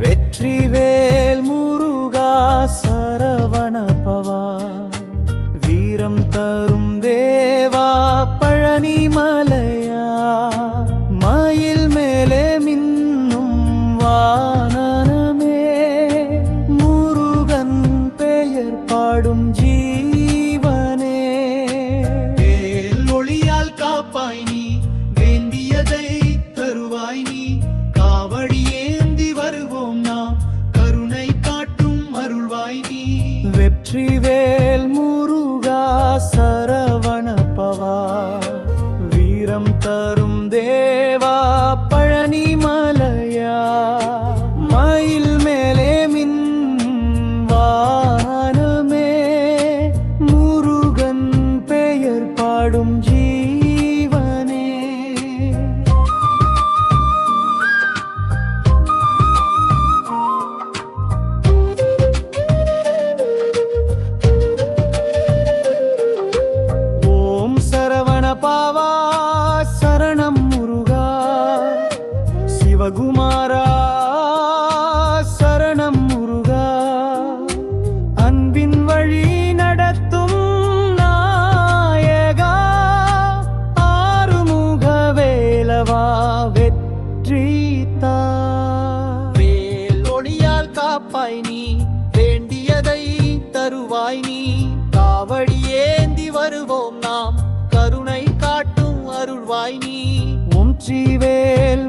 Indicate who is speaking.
Speaker 1: வெற்றிவேல் முருகா சரவண பவா. வீரம் தரும் தேவா பழனி மலையா மயில் மேலே மின்னும் வானனமே. முருகன் பெயர் பாடும் ஜீவனே. ஒளியால் காப்பாய் நீ வேண்டியதை தருவாய் நீ. அருள்வாய் நீ வெற்றிவேல் முருகா சரவண பவா. சிவகுமாரா சரணம் முருகா. அன்பின் வழி நடத்தும் நாயகா ஆறுமுக வேலவா வெற்றி தா.
Speaker 2: வேல் ஒளியால் காப்பாய் நீ வேண்டியதை தருவாய் நீ. காவடி ஏந்தி வருவோம் நாம் கருணை காட்டும் அருள்வாய் நீ.
Speaker 1: ஸ்ரீவேல்